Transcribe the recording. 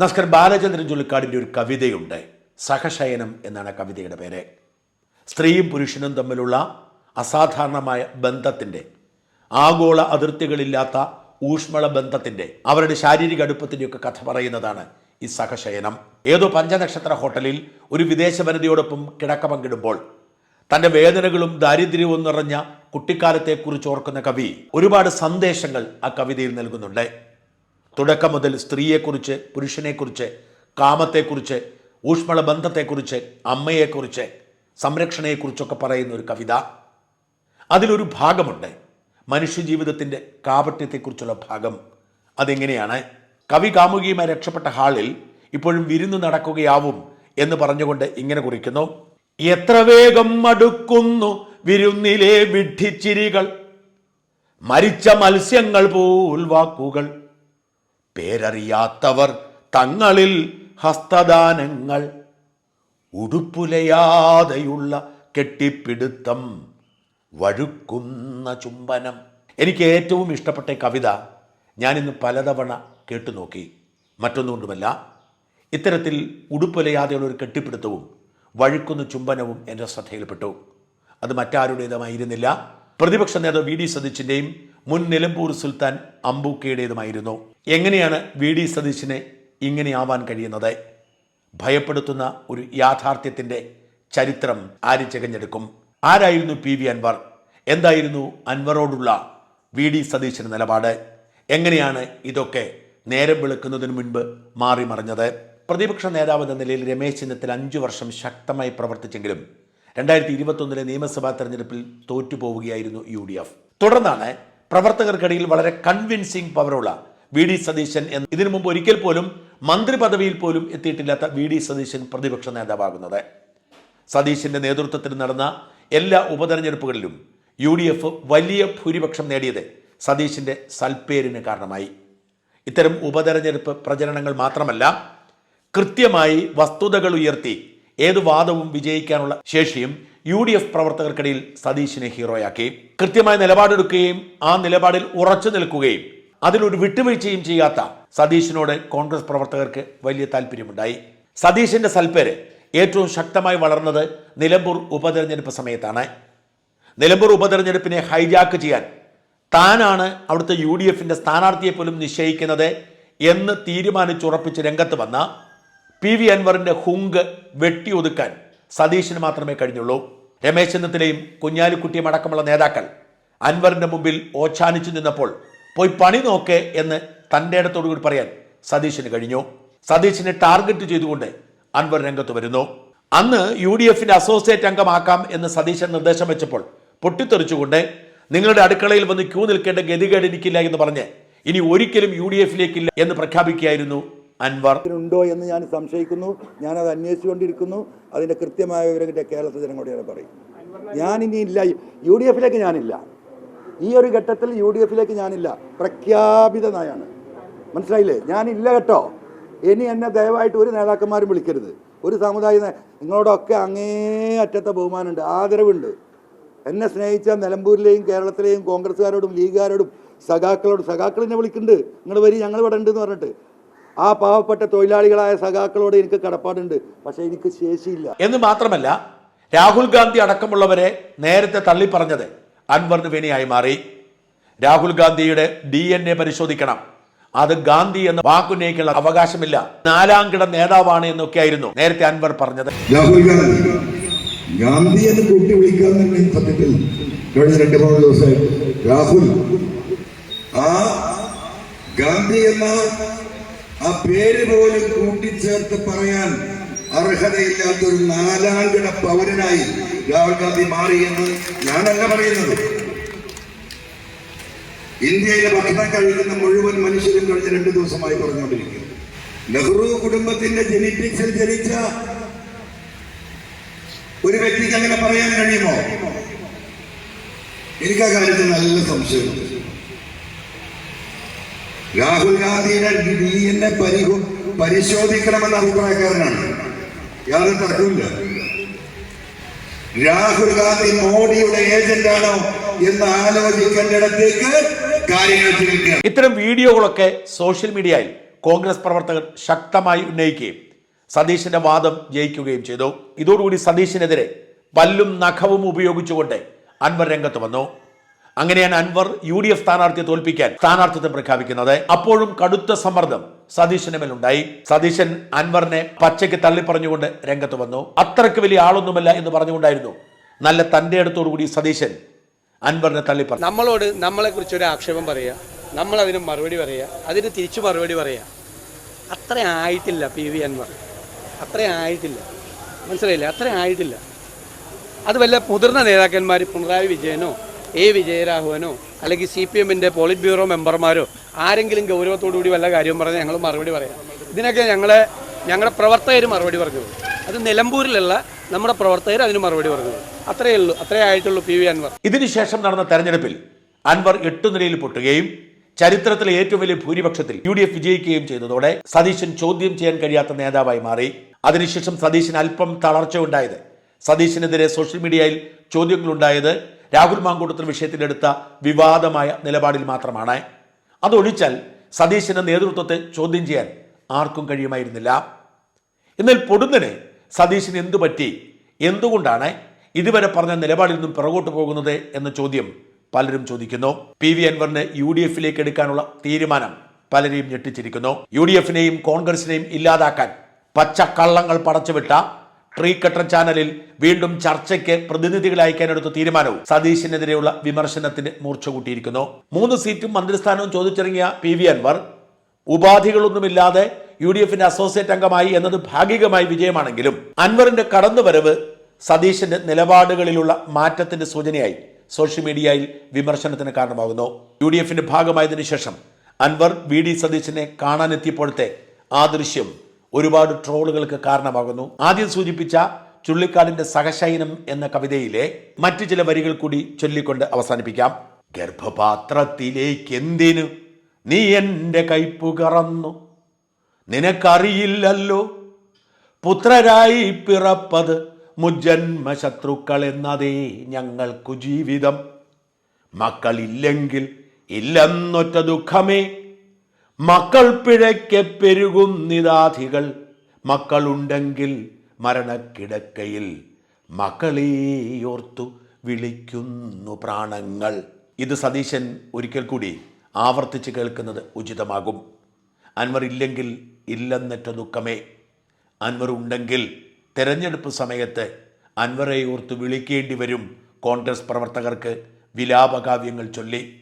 നമസ്കാരം ബാലചന്ദ്രൻ ചുള്ളിക്കാടിന്റെ ഒരു കവിതയുണ്ട്. സഹശയനം എന്നാണ് കവിതയുടെ പേര്. സ്ത്രീയും പുരുഷനും തമ്മിലുള്ള അസാധാരണമായ ബന്ധത്തിന്റെ ആഗോള അതിർത്തികളില്ലാത്ത ഊഷ്മള ബന്ധത്തിന്റെ അവരുടെ ശാരീരിക അടുപ്പത്തിന്റെയൊക്കെ കഥ പറയുന്നതാണ് ഈ സഹശയനം. ഏതോ പഞ്ചനക്ഷത്ര ഹോട്ടലിൽ ഒരു വിദേശ വനിതയോടൊപ്പം കിടക്ക പങ്കിടുമ്പോൾ തന്റെ വേദനകളും ദാരിദ്ര്യവും നിറഞ്ഞ കുട്ടിക്കാലത്തെക്കുറിച്ച് ഓർക്കുന്ന കവി ഒരുപാട് സന്ദേശങ്ങൾ ആ കവിതയിൽ നൽകുന്നുണ്ട്. തുടക്കം മുതൽ സ്ത്രീയെക്കുറിച്ച് പുരുഷനെക്കുറിച്ച് കാമത്തെക്കുറിച്ച് ഊഷ്മള ബന്ധത്തെക്കുറിച്ച് അമ്മയെക്കുറിച്ച് സംരക്ഷണയെക്കുറിച്ചൊക്കെ പറയുന്ന ഒരു കവിത. അതിലൊരു ഭാഗമുണ്ട്. മനുഷ്യജീവിതത്തിന്റെ കാപട്യത്തെക്കുറിച്ചുള്ള ഭാഗം. അതെങ്ങനെയാണ്? കവി കാമുകിയുമായി രക്ഷപ്പെട്ട ഹാളിൽ ഇപ്പോഴും വിരുന്ന് നടക്കുകയാവും എന്ന് പറഞ്ഞുകൊണ്ട് ഇങ്ങനെ കുറിക്കുന്നു. എത്ര വേഗം അടുക്കുന്നു വിരുന്നിലെ വിഡ്ഢിച്ചിരികൾ. മരിച്ച മത്സ്യങ്ങൾ പോൽ വാക്കുകൾ. പേരറിയാത്തവർ തങ്ങളിൽ ഹസ്തദാനങ്ങൾ. ഉടുപ്പുലയാതെയുള്ള കെട്ടിപ്പിടുത്തം. വഴുക്കുന്ന ചുംബനം. എനിക്ക് ഏറ്റവും ഇഷ്ടപ്പെട്ട കവിത ഞാനിന്ന് പലതവണ കേട്ടു നോക്കി. മറ്റൊന്നുകൊണ്ടുമല്ല ഇത്തരത്തിൽ ഉടുപ്പുലയാതെയുള്ള ഒരു കെട്ടിപ്പിടുത്തവും വഴുക്കുന്ന ചുംബനവും എന്റെ ശ്രദ്ധയിൽപ്പെട്ടു. അത് മറ്റാരുടേതുമായിരുന്നില്ല. പ്രതിപക്ഷ നേതാവ് വി ഡി സതീശിന്റെയും മുൻ നിലമ്പൂർ സുൽത്താൻ അമ്പൂക്കയുടേതുമായിരുന്നു എങ്ങനെയാണ് വി ഡി സതീശിനെ ഇങ്ങനെയാവാൻ കഴിയുന്നത്? ഭയപ്പെടുത്തുന്ന ഒരു യാഥാർത്ഥ്യത്തിന്റെ ചരിത്രം ആര് ചകഞ്ഞെടുക്കും? ആരായിരുന്നു പി വി അൻവർ? എന്തായിരുന്നു അൻവറോടുള്ള വി ഡി സതീശിന്റെ നിലപാട്? എങ്ങനെയാണ് ഇതൊക്കെ നേരം വെളുക്കുന്നതിന് മുൻപ് മാറി മറിഞ്ഞത്? പ്രതിപക്ഷ നേതാവ് എന്ന നിലയിൽ രമേശ് ചെന്നിത്തല അഞ്ചു വർഷം ശക്തമായി പ്രവർത്തിച്ചെങ്കിലും രണ്ടായിരത്തി ഇരുപത്തൊന്നിലെ നിയമസഭാ തെരഞ്ഞെടുപ്പിൽ തോറ്റുപോവുകയായിരുന്നു യു ഡി എഫ്. തുടർന്നാണ് പ്രവർത്തകർക്കിടയിൽ വളരെ കൺവിൻസിങ് പവറുള്ള വി ഡി സതീശൻ എന്ന്. ഇതിനു മുമ്പ് ഒരിക്കൽ പോലും മന്ത്രി പദവിയിൽ പോലും എത്തിയിട്ടില്ലാത്ത വി ഡി സതീശൻ പ്രതിപക്ഷ നേതാവാകുന്നത്. സതീശന്റെ നേതൃത്വത്തിൽ നടന്ന എല്ലാ ഉപതെരഞ്ഞെടുപ്പുകളിലും യു ഡി എഫ് വലിയ ഭൂരിപക്ഷം നേടിയത് സതീശിന്റെ സൽപ്പേരിന് കാരണമായി. ഇത്തരം ഉപതെരഞ്ഞെടുപ്പ് പ്രചരണങ്ങൾ മാത്രമല്ല കൃത്യമായി വസ്തുതകൾ ഉയർത്തി ഏത് വാദവും വിജയിക്കാനുള്ള ശേഷിയും യു ഡി എഫ് പ്രവർത്തകർക്കിടയിൽ സതീശിനെ ഹീറോയാക്കി. കൃത്യമായ നിലപാടെടുക്കുകയും ആ നിലപാടിൽ ഉറച്ചു നിൽക്കുകയും അതിലൊരു വിട്ടുവീഴ്ചയും ചെയ്യാത്ത സതീശിനോട് കോൺഗ്രസ് പ്രവർത്തകർക്ക് വലിയ താല്പര്യമുണ്ടായി. സതീശിന്റെ സൽപ്പേര് ഏറ്റവും ശക്തമായി വളർന്നത് നിലമ്പൂർ ഉപതെരഞ്ഞെടുപ്പ് സമയത്താണ്. നിലമ്പൂർ ഉപതെരഞ്ഞെടുപ്പിനെ ഹൈജാക്ക് ചെയ്യാൻ താനാണ് അവിടുത്തെ യു ഡി എഫിന്റെ സ്ഥാനാർത്ഥിയെ പോലും നിശ്ചയിക്കുന്നത് എന്ന് തീരുമാനിച്ചുറപ്പിച്ച് രംഗത്ത് വന്ന പി വി അൻവറിന്റെ ഹുങ്ക് വെട്ടിയൊതുക്കാൻ സതീശിന് മാത്രമേ കഴിഞ്ഞുള്ളൂ. രമേശ് ചെന്നിത്തലയും കുഞ്ഞാലിക്കുട്ടിയും അടക്കമുള്ള നേതാക്കൾ അൻവറിന്റെ മുമ്പിൽ ഓച്ഛാനിച്ചു നിന്നപ്പോൾ പോയി പണി നോക്കേ എന്ന് തന്റെ ഇടത്തോടുകൂടി പറയാൻ സതീശന് കഴിഞ്ഞു. സതീശനെ ടാർഗറ്റ് ചെയ്തുകൊണ്ട് അൻവർ രംഗത്ത് വരുന്നു. അന്ന് യു ഡി എഫിന്റെ അസോസിയേറ്റ് അംഗമാക്കാം എന്ന് സതീശൻ നിർദ്ദേശം വെച്ചപ്പോൾ പൊട്ടിത്തെറിച്ചുകൊണ്ട് നിങ്ങളുടെ അടുക്കളയിൽ വന്ന് ക്യൂ നിൽക്കേണ്ട ഗതികേട് എനിക്കില്ല എന്ന് പറഞ്ഞ് ഇനി ഒരിക്കലും യു ഡി എഫിലേക്കില്ല എന്ന് പ്രഖ്യാപിക്കുകയായിരുന്നു അൻവർ. ഉണ്ടോ എന്ന് ഞാൻ സംശയിക്കുന്നു. ഞാനത് അന്വേഷിച്ചുകൊണ്ടിരിക്കുന്നു. അതിന്റെ കൃത്യമായ വിവരം കിട്ടിയ കേരളത്തിൽ ജനങ്ങളോട് ഞാൻ പറയും ഞാനിനി ഇല്ല. യു ഡി എഫിലേക്ക് ഞാനില്ല. ഈ ഒരു ഘട്ടത്തിൽ യു ഡി എഫിലേക്ക് ഞാനില്ല. പ്രഖ്യാപിത നയാണ് മനസ്സിലായില്ലേ? ഞാനില്ല കേട്ടോ. ഇനി എന്നെ ദയവായിട്ട് ഒരു നേതാക്കന്മാരും വിളിക്കരുത്. ഒരു സമുദായ നിങ്ങളോടൊക്കെ അങ്ങേ അറ്റത്തെ ബഹുമാനമുണ്ട്. ആദരവുണ്ട്. എന്നെ സ്നേഹിച്ച നിലമ്പൂരിലെയും കേരളത്തിലെയും കോൺഗ്രസ്സുകാരോടും ലീഗുകാരോടും സഖാക്കളോടും സഖാക്കളിനെ വിളിക്കുന്നുണ്ട്. നിങ്ങൾ വരി ഞങ്ങൾ ഇവിടെ ഉണ്ട് എന്ന് പറഞ്ഞിട്ട്. ആ പാവപ്പെട്ട തൊഴിലാളികളായ സഖാക്കളോട് എനിക്ക് കടപ്പാടുണ്ട്. പക്ഷേ എനിക്ക് ശേഷിയില്ല. എന്ന് മാത്രമല്ല രാഹുൽ ഗാന്ധി അടക്കമുള്ളവരെ നേരത്തെ തള്ളി തള്ളിപ്പറഞ്ഞത് അൻവറിന് വിനയായി മാറി. രാഹുൽ ഗാന്ധിയുടെ ഡി എൻ എ പരിശോധിക്കണം. അത് ഗാന്ധി എന്ന വാക്കുന്നയിക്കുള്ള അവകാശമില്ല. നാലാം കിട നേതാവാണ് എന്നൊക്കെയായിരുന്നു നേരത്തെ അൻവർ പറഞ്ഞത്. രാഹുൽ ഗാന്ധി. ഗാന്ധി എന്ന് കൂട്ടി വിളിക്കാൻ തന്നെ സത്യത്തിൽ കഴിഞ്ഞ രണ്ട് മൂന്ന് ദിവസം രാഹുൽ ആ ഗാന്ധി എന്ന ആ പേര് പോലും കൂട്ടിച്ചേർത്ത് പറയാൻ അർഹതയില്ലാത്ത ഒരു നാലാംകിട പൗരനായി രാഹുൽ ഗാന്ധി മാറി എന്ന് ഞാനല്ല പറയുന്നത്. ഇന്ത്യയിലെ ഭക്ഷണം കഴിക്കുന്ന മുഴുവൻ മനുഷ്യരും കഴിഞ്ഞ രണ്ടു ദിവസമായി പറഞ്ഞുകൊണ്ടിരിക്കുന്നു. നെഹ്റു കുടുംബത്തിന്റെ ജെനറ്റിക്സിൽ ജനിച്ച ഒരു വ്യക്തിക്ക് അങ്ങനെ പറയാൻ കഴിയുമോ? എനിക്ക് ആ കാര്യത്തിൽ നല്ല സംശയമുണ്ട്. രാഹുൽ ഗാന്ധിയുടെ ഡി പരിഹോ പരിശോധിക്കണമെന്ന അഭിപ്രായക്കാരനാണ്. യാതൊരു തർക്കമില്ല രാഹുൽ ഗാന്ധി മോഡിയുടെ ഏജന്റാണോ എന്ന് ആലോചിക്കേണ്ടിടത്തേക്ക് കാര്യങ്ങൾ ഇത്തരം വീഡിയോകളൊക്കെ സോഷ്യൽ മീഡിയയിൽ കോൺഗ്രസ് പ്രവർത്തകർ ശക്തമായി ഉന്നയിക്കുകയും സതീശന്റെ വാദം ജയിക്കുകയും ചെയ്തു. ഇതോടുകൂടി സതീശിനെതിരെ പല്ലും നഖവും ഉപയോഗിച്ചുകൊണ്ട് അൻവർ രംഗത്ത് വന്നു. അങ്ങനെയാണ് അൻവർ യു ഡി എഫ് സ്ഥാനാർത്ഥിയെ തോൽപ്പിക്കാൻ സ്ഥാനാർത്ഥിത്വം പ്രഖ്യാപിക്കുന്നത്. അപ്പോഴും കടുത്ത സമ്മർദ്ദം സതീശന് മേലുണ്ടായി. സതീശൻ അൻവറിനെ പച്ചയ്ക്ക് തള്ളിപ്പറഞ്ഞുകൊണ്ട് രംഗത്ത് വന്നു. അത്രയ്ക്ക് വലിയ ആളൊന്നുമല്ല എന്ന് പറഞ്ഞുകൊണ്ടായിരുന്നു നല്ല തന്റെ അടുത്തോടുകൂടി സതീശൻ അൻവറിനെ തള്ളിപ്പറഞ്ഞു നമ്മളോട് നമ്മളെ കുറിച്ച് ഒരു ആക്ഷേപം പറയുക നമ്മൾ അതിന് മറുപടി പറയുക അതിന് തിരിച്ചു മറുപടി പറയുക അത്ര ആയിട്ടില്ല പി വി അൻവർ. അത്ര ആയിട്ടില്ല. മനസ്സിലായില്ല? അത്ര ആയിട്ടില്ല. അത് വല്ല മുതിർന്ന നേതാക്കന്മാർ പിണറായി വിജയനോ എ വിജയരാഘവനോ അല്ലെങ്കിൽ സി പി എമ്മിന്റെ പോളിറ്റ് ബ്യൂറോ മെമ്പർമാരോ ആരെങ്കിലും ഗൗരവത്തോടു കൂടി വല്ല കാര്യം പറഞ്ഞാൽ ഞങ്ങൾ മറുപടി പറയാം. ഇതിനൊക്കെ ഞങ്ങളെ ഞങ്ങളുടെ പ്രവർത്തകർ മറുപടി പറഞ്ഞു. അത് നിലമ്പൂരിലുള്ള നമ്മുടെ പ്രവർത്തകർ അതിന് മറുപടി പറഞ്ഞു. അത്രയേ ഉള്ളൂ. അത്രേ ആയിട്ടുള്ളൂ പി വി അൻവർ. ഇതിനുശേഷം നടന്ന തെരഞ്ഞെടുപ്പിൽ അൻവർ എട്ടു നിലയിൽ പൊട്ടുകയും ചരിത്രത്തിലെ ഏറ്റവും വലിയ ഭൂരിപക്ഷത്തിൽ യു ഡി എഫ് വിജയിക്കുകയും ചെയ്തതോടെ സതീശൻ ചോദ്യം ചെയ്യാൻ കഴിയാത്ത നേതാവായി മാറി. അതിനുശേഷം സതീശൻ അല്പം തളർച്ച ഉണ്ടായത് സതീശിനെതിരെ സോഷ്യൽ മീഡിയയിൽ ചോദ്യങ്ങളുണ്ടായത് രാഹുൽ മാങ്കൂട്ടത്തിൽ വിഷയത്തിലെടുത്ത വിവാദമായ നിലപാടിൽ മാത്രമാണ്. അതൊഴിച്ചാൽ സതീശന്റെ നേതൃത്വത്തെ ചോദ്യം ചെയ്യാൻ ആർക്കും കഴിയുമായിരുന്നില്ല. എന്നാൽ പൊടുന്നനെ സതീശന് എന്തു പറ്റി? എന്തുകൊണ്ടാണ് ഇതുവരെ പറഞ്ഞ നിലപാടിൽ നിന്നും പിറകോട്ട് പോകുന്നത് എന്ന ചോദ്യം പലരും ചോദിക്കുന്നു. പി വി അൻവറിനെ യു ഡി എഫിലേക്ക് എടുക്കാനുള്ള തീരുമാനം പലരെയും ഞെട്ടിച്ചിരിക്കുന്നു. യു ഡി എഫിനെയും കോൺഗ്രസിനെയും ഇല്ലാതാക്കാൻ പച്ചക്കള്ളങ്ങൾ പടച്ചുവിട്ട ട്രീ ചാനലിൽ വീണ്ടും ചർച്ചയ്ക്ക് പ്രതിനിധികളെ അയക്കാനെടുത്ത തീരുമാനവും സതീശിനെതിരെയുള്ള വിമർശനത്തിന് മൂർച്ച കൂട്ടിയിരിക്കുന്നു. മൂന്ന് സീറ്റും മന്ത്രിസ്ഥാനവും ചോദിച്ചിറങ്ങിയ പി വി അൻവർ ഉപാധികളൊന്നുമില്ലാതെ യു ഡി എഫിന്റെ അസോസിയേറ്റ് അംഗമായി എന്നത് ഭാഗികമായി വിജയമാണെങ്കിലും അൻവറിന്റെ കടന്നുവരവ് സതീശന്റെ നിലപാടുകളിലുള്ള മാറ്റത്തിന്റെ സൂചനയായി സോഷ്യൽ മീഡിയയിൽ വിമർശനത്തിന് കാരണമാകുന്നു. യു ഡി എഫിന്റെ ഭാഗമായതിനു ശേഷം അൻവർ വി ഡി സതീശനെ കാണാനെത്തിയപ്പോഴത്തെ ആ ദൃശ്യം ഒരുപാട് ട്രോളുകൾക്ക് കാരണമാകുന്നു. ആദ്യം സൂചിപ്പിച്ച ചുള്ളിക്കാടിന്റെ സഹശയനം എന്ന കവിതയിലെ മറ്റു ചില വരികൾ കൂടി ചൊല്ലിക്കൊണ്ട് അവസാനിപ്പിക്കാം. ഗർഭപാത്രത്തിലേക്ക് എന്തിനു നീ എന്റെ കൈപ്പു കറന്നു. നിനക്കറിയില്ലല്ലോ. പുത്രരായി പിറപ്പത് മുജന്മ ശത്രുക്കൾ എന്നതേ ഞങ്ങൾക്കു ജീവിതം. മക്കളില്ലെങ്കിൽ ഇല്ലെന്നൊറ്റ ദുഃഖമേ. മക്കൾ പിഴയ്ക്ക് പെരുകുന്നിതാധികൾ മക്കളുണ്ടെങ്കിൽ മരണക്കിടക്കയിൽ മക്കളെയോർത്തു വിളിക്കുന്നു പ്രാണങ്ങൾ. ഇത് സതീശൻ ഒരിക്കൽ കൂടി ആവർത്തിച്ച് കേൾക്കുന്നത് ഉചിതമാകും. അൻവർ ഇല്ലെങ്കിൽ ഇല്ലെന്നറ്റ ദുഃഖമേ. അൻവർ ഉണ്ടെങ്കിൽ തെരഞ്ഞെടുപ്പ് സമയത്ത് അൻവറെ ഓർത്ത് വിളിക്കേണ്ടി വരും കോൺഗ്രസ് പ്രവർത്തകർക്ക് വിലാപകാവ്യങ്ങൾ ചൊല്ലി.